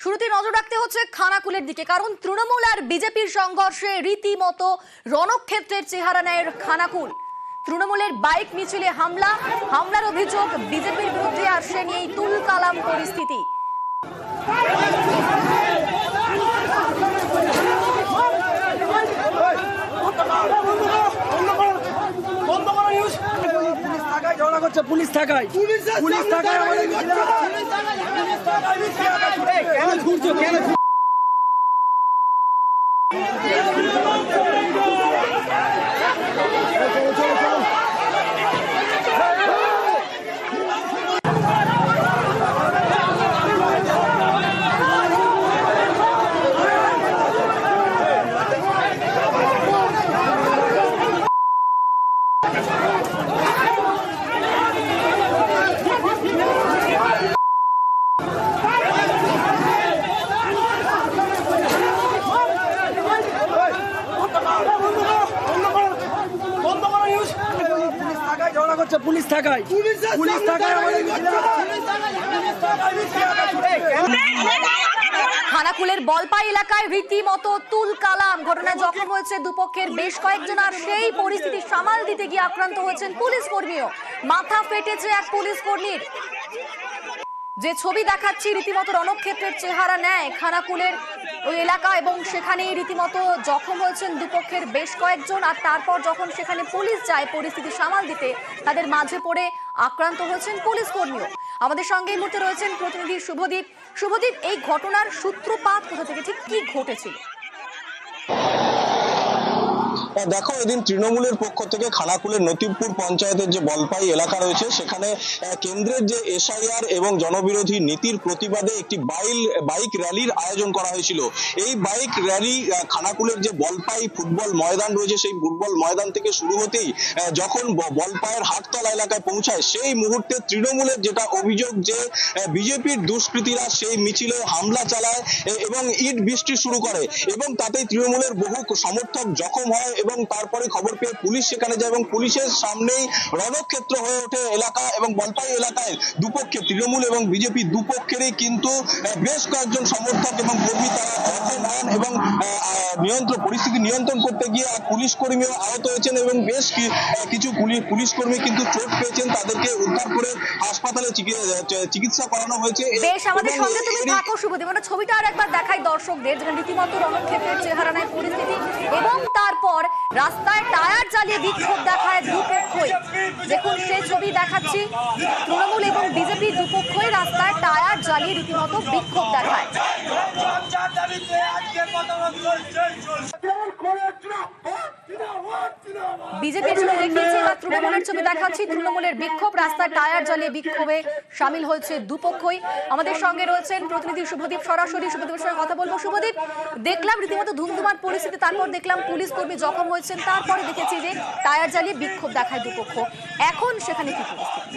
শুরুতে নজর রাখতে হচ্ছে খানাকুলের দিকে কারণ তৃণমূল আর বিজেপির সংঘর্ষে রীতিমতো রণক্ষেত্রের চেহারা নেয় খানাকুল। তৃণমূলের বাইক মিছিলে হামলা হামলার অভিযোগ বিজেপির বিরুদ্ধে আর সে নিয়েই তুলকালাম পরিস্থিতি। পুলিশ থাকায় পুলিশ থাকায়। পুলিশ থাকায় আমাদের কেন ঘুরছো কেন ঘুরছো? পুলিশ থাকায় ঝগড়া পুলিশ খানাকুলের বলপাই এলাকায় রীতিমতো তুল কালাম ঘটনা জখম হয়েছে দুপক্ষের বেশ কয়েকজন আর সেই পরিস্থিতি সামাল দিতে গিয়ে আক্রান্ত হয়েছেন পুলিশ কর্মীও। মাথা ফেটেছে এক পুলিশ কর্মীর। যে ছবি দেখাচ্ছি রীতিমতো রণক্ষেত্রের চেহারা নেয় খানাকুলের ওই এলাকা এবং সেখানে রীতিমতো জখম হয়েছেন দুপক্ষের বেশ কয়েকজন আর তারপর যখন সেখানে পুলিশ যায় পরিস্থিতি সামাল দিতে, তাদের মাঝে পড়ে আক্রান্ত হয়েছেন পুলিশ কর্মীও। আমাদের সঙ্গে এই মুহূর্তে রয়েছেন প্রতিনিধি শুভদীপ। শুভদীপ, এই ঘটনার সূত্রপাত কোথা থেকে, ঠিক কি ঘটেছিল? দেখো, এদিন তৃণমূলের পক্ষ থেকে খানাকুলের নতিবপুর পঞ্চায়েতের যে বলপাই এলাকা রয়েছে, সেখানে কেন্দ্রের যে এসআইআর এবং জনবিরোধী নীতির প্রতিবাদে একটি বাইল, বাইক র্যালির আয়োজন করা হয়েছিল। এই বাইক র্যালি খানাকুলের যে বলপাই ফুটবল ময়দান রয়েছে, সেই ফুটবল ময়দান থেকে শুরু হতেই যখন বলপায়ের হাটতলা এলাকায় পৌঁছায়, সেই মুহূর্তে তৃণমূলের যেটা অভিযোগ যে বিজেপির দুষ্কৃতীরা সেই মিছিলে হামলা চালায় এবং ইট বৃষ্টি শুরু করে, এবং তাতেই তৃণমূলের বহু সমর্থক জখম হয় এবং তারপরে খবর পেয়ে পুলিশ সেখানে যায় এবং পুলিশের সামনেই রণক্ষেত্র হয়ে ওঠে এলাকা এবং বলপাই এলাকায় দুপক্ষে তৃণমূল এবং বিজেপি দুপক্ষেরই কিন্তু বেশ কয়েকজন সমর্থক এবং কর্মী তারা জখম হন এবং নিয়ন্ত্রণ পরিস্থিতি নিয়ন্ত্রণ করতে গিয়ে পুলিশ কর্মীও আহত হয়েছেন এবং বেশ কিছু পুলিশ পুলিশ কর্মী কিন্তু চোট পেয়েছেন তাদেরকে উদ্ধার করে হাসপাতালে চিকিৎসা করানো হয়েছে। বেশ আমাদের সঙ্গে তুমি থাকো শুভদীপ মানে ছবিটা আর একবার দেখাই দর্শকদের যেখানে রীতিমতো রণক্ষেত্রের চেহারা নেয় পরিস্থিতি এবং তারপর রাস্তায় টায়ার জ্বালিয়ে বিক্ষোভ দেখায় দুপক্ষই। দেখুন সেই ছবি দেখাচ্ছি। তৃণমূল এবং বিজেপি দুপক্ষই রাস্তায় টায়ার জ্বালিয়ে রীতিমতো বিক্ষোভ দেখায়। বিজেপি তৃণমূলের ছবি দেখাচ্ছি। তৃণমূলের বিক্ষোভ রাস্তায় টায়ার জ্বালিয়ে বিক্ষোভে সামিল হয়েছে দুপক্ষই। আমাদের সঙ্গে রয়েছেন প্রতিনিধি শুভদীপ সরাসরি। শুভদীপের সঙ্গে কথা বলব। শুভদীপ, দেখলাম রীতিমতো ধুমধুমার পরিস্থিতি, তারপর দেখলাম পুলিশ কর্মী জখম হয়েছেন। তারপরে দেখেছি যে টায়ার জ্বালিয়ে বিক্ষোভ দেখায় দুপক্ষ। এখন সেখানে কি পরিস্থিতি?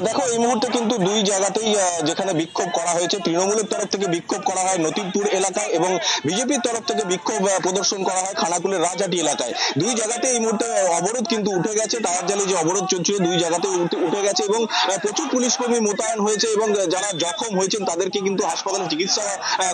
দেখো, এই মুহূর্তে কিন্তু দুই জায়গাতেই যেখানে বিক্ষোভ করা হয়েছে, তৃণমূলের তরফ থেকে বিক্ষোভ করা হয় নতিবপুর এলাকায় এবং বিজেপির তরফ থেকে বিক্ষোভ প্রদর্শন করা হয় খানাকুলের রাজহাটি এলাকায়। দুই জায়গাতে এই মুহূর্তে অবরোধ কিন্তু উঠে গেছে টায়ার জালে যে অবরোধ চলছিল, দুই জায়গাতে উঠে- গেছে এবং প্রচুর পুলিশ কর্মী মোতায়েন হয়েছে এবং যারা জখম হয়েছেন তাদেরকে কিন্তু হাসপাতালে চিকিৎসা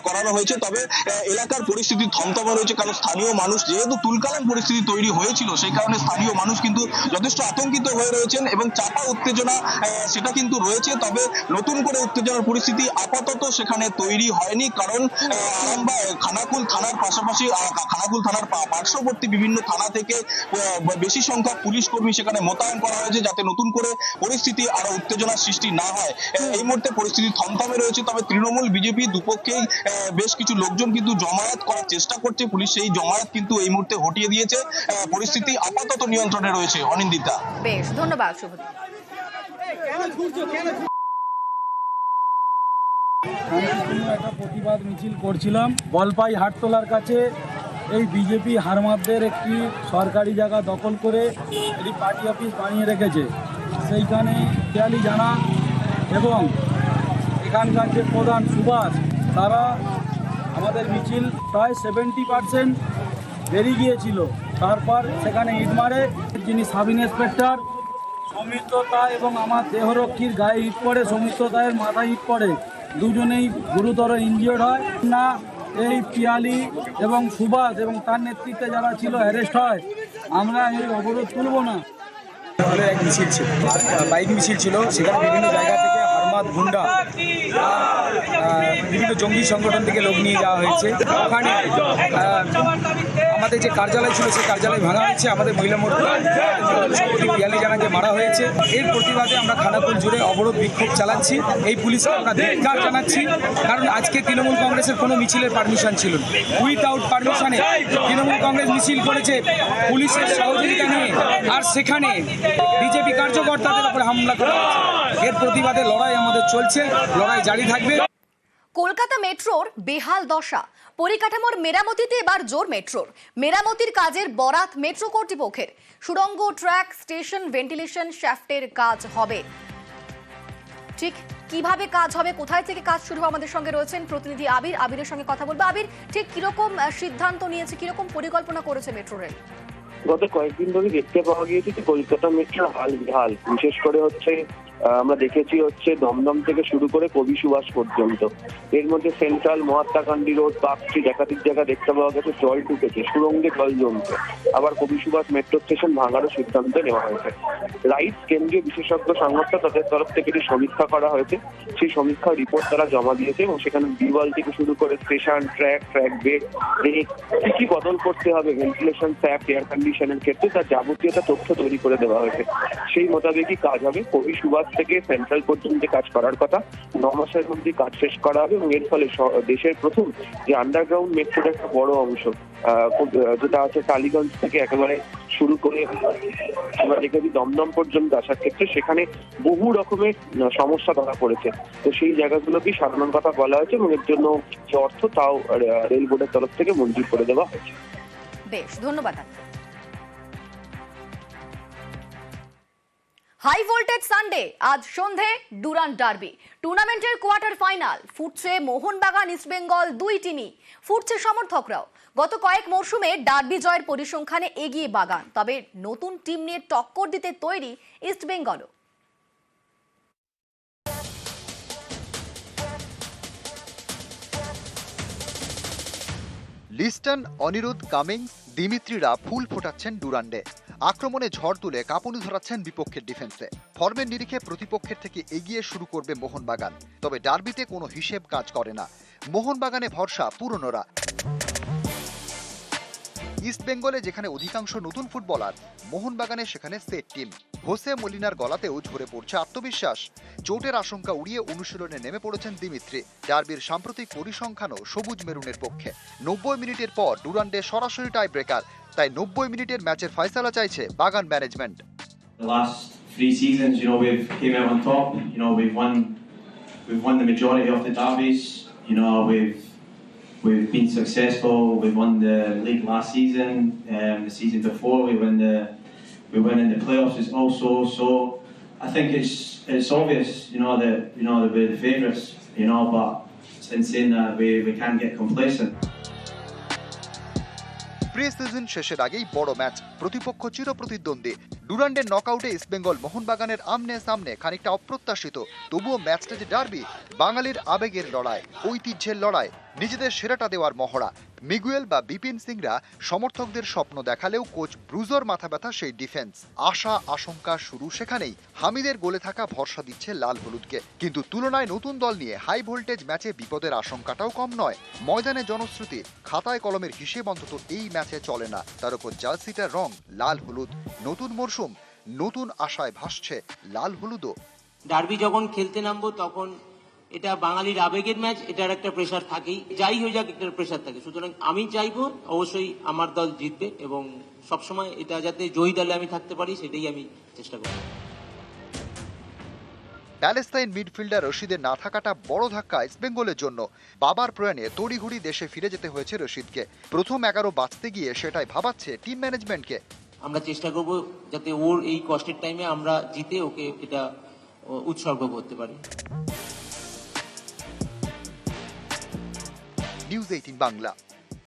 করানো হয়েছে। তবে এলাকার পরিস্থিতি থমথমে রয়েছে, কারণ স্থানীয় মানুষ, যেহেতু তুলকালাম পরিস্থিতি তৈরি হয়েছিল, সেই কারণে স্থানীয় মানুষ কিন্তু যথেষ্ট আতঙ্কিত হয়ে রয়েছেন এবং চাপা উত্তেজনা সেটা কিন্তু রয়েছে, তবে নতুন করে উত্তেজনার পরিস্থিতি আপাতত সেখানে তৈরি হয়নি, কারণ খানাকুল থানার পাশাপাশি খানাকুল থানার পার্শ্ববর্তী বিভিন্ন থানা থেকে বেশি সংখ্যক পুলিশ কর্মী সেখানে মোতায়েন করা হয়েছে, যাতে নতুন করে পরিস্থিতি আরও উত্তেজনার সৃষ্টি না হয়। এই মুহূর্তে পরিস্থিতি থমথমে রয়েছে, তবে তৃণমূল, বিজেপি দুপক্ষেই বেশ কিছু লোকজন কিন্তু জমায়েত করার চেষ্টা করছে, পুলিশ সেই জমায়েত কিন্তু এই মুহূর্তে হটিয়ে দিয়েছে পরিস্থিতি আপাতত নিয়ন্ত্রণে রয়েছে, অনিন্দিতা। বেশ, ধন্যবাদ শুভদীপ কেন ঘুরছো কেন ঘুরছো? শান্তিপূর্ণ একটা প্রতিবাদ মিছিল করছিলাম। বলপাই হাটতলার কাছে এই বিজেপি হারমাদদের একটি সরকারি জায়গা দখল করে এটি পার্টি অফিস বানিয়ে রেখেছে। সেইখানে দেয়ালি জানা এবং এখানকার যে প্রধান সুভাষ, তারা আমাদের মিছিল প্রায় সেভেন্টি পার্সেন্ট বেরিয়ে গিয়েছিল। তারপর সেখানে ইট মারে যিনি সাব ইন্সপেক্টর সৌমিত্রতা এবং আমার দেহরক্ষীর গায়ে ইট পড়ে, সৌমিত্রতায়ের মাথায় ইট পড়ে। দুজনেই গুরুতর ইনজিওর্ড হয়। না, এই পিয়ালি এবং সুভাষ এবং তার নেতৃত্বে যারা ছিল অ্যারেস্ট হয়। আমরা এই অবরোধ তুলব না। এক মিছিল ছিল। বাইক মিছিল ছিল। সেখানে বিভিন্ন জায়গা থেকে হারমাত গুন্ডা বিভিন্ন জঙ্গি সংগঠন থেকে লোক নিয়ে যাওয়া হয়েছে। ওখানে আমাদের যে কার্যালয় ছিল, সেই কার্যালয় ভাঙা হয়েছে। আমাদের মহিলা মোর্চা জানাকে মারা হয়েছে। এর প্রতিবাদে আমরা খানাকুল জুড়ে অবরোধ বিক্ষোভ চালাচ্ছি। এই পুলিশকে আমরা ধিক্কার জানাচ্ছি। কারণ আজকে তৃণমূল কংগ্রেসের কোনো মিছিলের পারমিশন ছিল না। উইথআউট পারমিশনে তৃণমূল কংগ্রেস মিছিল করেছে। পুলিশের সহযোগিতা নিয়ে। আর সেখানে বিজেপি কার্যকর্তাদের উপরে হামলা করা এর প্রতিবাদে লড়াই আমাদের চলছে। লড়াই জারি থাকবে। কলকাতা মেট্রোর বেহাল দশা। পরিকাঠামোর মেরামতিতে এবার জোর মেট্রোর। মেরামতির কাজের বরাত মেট্রো কর্তৃপক্ষের। সুড়ঙ্গ ট্র্যাক, স্টেশন ভেন্টিলেশন শ্যাফটের কাজ হবে। ঠিক কীভাবে কাজ হবে, কোথায় থেকে কাজ শুরু হবে আমাদের সঙ্গে রয়েছেন প্রতিনিধি আবির। আবিরের সঙ্গে কথা বলব। আবির, ঠিক কীরকম সিদ্ধান্ত নিয়েছে, কীরকম পরিকল্পনা করেছে মেট্রো রেল? গত কয়েকদিন ধরে দেখতে পাওয়া গিয়েছে যে কলকাতা মেট্রো হাল বেহাল বিশেষ করে হচ্ছে আমরা দেখেছি হচ্ছে দমদম থেকে শুরু করে কবি সুভাষ পর্যন্ত। এর মধ্যে central Mahatma Gandhi road park street একাধিক জায়গা দেখতে পাওয়া গেছে, জল ঢুকেছে, সুরঙ্গে জল জমছে। আবার কবি সুভাষ মেট্রো স্টেশন ভাঙারও সিদ্ধান্ত নেওয়া হয়েছে। রাইট কেন্দ্রীয় বিশেষজ্ঞ সংস্থা তাদের তরফ থেকে একটি সমীক্ষা করা হয়েছে। সেই সমীক্ষার রিপোর্ট তারা জমা দিয়েছে এবং সেখানে দিওয়াল থেকে শুরু করে station, track track bed break কি কি বদল করতে হবে, ভেন্টিলেশন স্যাপ এয়ার কন্ডিশনের ক্ষেত্রে তার যাবতীয় তথ্য তৈরি করে দেওয়া হয়েছে। সেই মোতাবেকই কাজ হবে। কবি সুভাষ থেকে সেন্ট্রাল পর্যন্ত কাজ করার কথা। ন মাসের মধ্যে কাজ শেষ করা হবে এবং এর ফলে দেশের প্রথম যে আন্ডারগ্রাউন্ড মেট্রোর একটা বড় অংশ যেটা আছে টালিগঞ্জ থেকে একেবারে শুরু করে আমরা দমদম পর্যন্ত আসার ক্ষেত্রে সেখানে বহু রকমের সমস্যা ধরা পড়েছে। তো সেই জায়গাগুলোকেই সাধারণ কথা বলা হয়েছে এবং এর জন্য যে অর্থ তাও রেল বোর্ডের তরফ থেকে মঞ্জুর করে দেওয়া হয়েছে। বেশ, ধন্যবাদ হাই ভোল্টেজ সানডে আজ সন্ধে ডুরান ডার্বি টুর্নামেন্টের কোয়ার্টার ফাইনাল ফুটছে মোহনবাগান ইস্টবেঙ্গল দুই টিমই ফুটছে সমর্থকরাও। গত কয়েক মরশুমে ডার্বি জয়ের পরিসংখ্যানে এগিয়ে বাগান। তবে নতুন টিম নিয়ে টক্কর দিতে তৈরি ইস্টবেঙ্গলও লিস্টন, অনিরুদ্ধ, কামিং, দিমিত্রিরা ফুল ফোটাচ্ছেন ডুরান্ডে। আক্রমণে ঝড় তুলে কাঁপুনি ধরাচ্ছেন বিপক্ষের ডিফেন্সে ফর্মের নিরিখে প্রতিপক্ষের থেকে এগিয়ে শুরু করবে মোহনবাগান। তবে ডার্বিতে কোনো হিসেব কাজ করে না। মোহনবাগানে ভরসা পুরনোরা। ইস্টবেঙ্গলে যেখানে অধিকাংশ নতুন ফুটবলার মোহনবাগানে সেখানে সেট টিম। হোসে মলিনার গলাতেও ঝরে পড়ছে আত্মবিশ্বাস। চোটের আশঙ্কা উড়িয়ে অনুশীলনে নেমে পড়েছেন দিমিত্রি। ডার্বির সাম্প্রতিক পরিসংখ্যানও সবুজ মেরুনের পক্ষে। নব্বই মিনিটের পর ডুরান্ডে সরাসরি টাই ব্রেকার তাই নব্বই মিনিটের ম্যাচের ফয়সালা চাইছে Bagan management. We've won the majority of the derbies. You know, we've we've been successful. We won the league last season. Um, the season before, we won the we won in the playoffs as also. So I think it's it's obvious, you know, that you know that we're the favourites. You know, but in saying that, we we can't get complacent. Preseason শেষের আগেই বড় match প্রতিপক্ষ চিরপ্রতিদ্বন্দ্বী ডুরান্ডের নকআউটে ইস্টবেঙ্গল মোহনবাগানের আমনে সামনে খানিকটা অপ্রত্যাশিত তবুও ম্যাচটা যে ডার্বি বাঙালির আবেগের লড়াই ঐতিহ্যের লড়াই নিজেদের সেরাটা দেওয়ার মহড়া। মিগুয়েল বা বিপিন সিংরা সমর্থকদের স্বপ্ন দেখালেও কোচ ব্রুজর মাথা ব্যথা সেই ডিফেন্স। আশা, আশঙ্কা শুরু সেখানেই। হামিদের গোলে থাকা ভরসা দিচ্ছে লাল হলুদকে। কিন্তু তুলনায় নতুন দল নিয়ে হাই ভোল্টেজ ম্যাচে বিপদের আশঙ্কাটাও কম নয়। ময়দানে জনশ্রুতি, খাতায় কলমের হিসেব অন্তত এই ম্যাচে চলে না। তার উপর জার্সিটার রং লাল হলুদ। নতুন মরশুম নতুন আশায় ভাসছে লাল হলুদও। ডার্বি যখন খেলতে নামবো তখন এটা বাঙালির আবেগের ম্যাচ এটার একটা প্রেশার থাকেই। যাই হয়ে যাক একটা প্রেশার থাকে। সুতরাং আমি চাইব অবশ্যই আমার দল জিতবে এবং সবসময় এটা যাতে জয়ী দলে আমি থাকতে পারি সেটাই আমি চেষ্টা করব। প্যালেস্তাইন মিডফিল্ডার রশিদের না থাকাটা বড় ধাক্কা ইস্টবেঙ্গলের জন্য। বাবার প্রয়াণে তড়িঘড়ি দেশে ফিরে যেতে হয়েছে রশিদকে। প্রথম এগারো বাঁচতে গিয়ে সেটাই ভাবাচ্ছে টিম ম্যানেজমেন্টকে আমরা চেষ্টা করব যাতে ওর এই কষ্টের টাইমে আমরা জিতে ওকে এটা উৎসর্গ করতে পারি। News eighteen Bangla.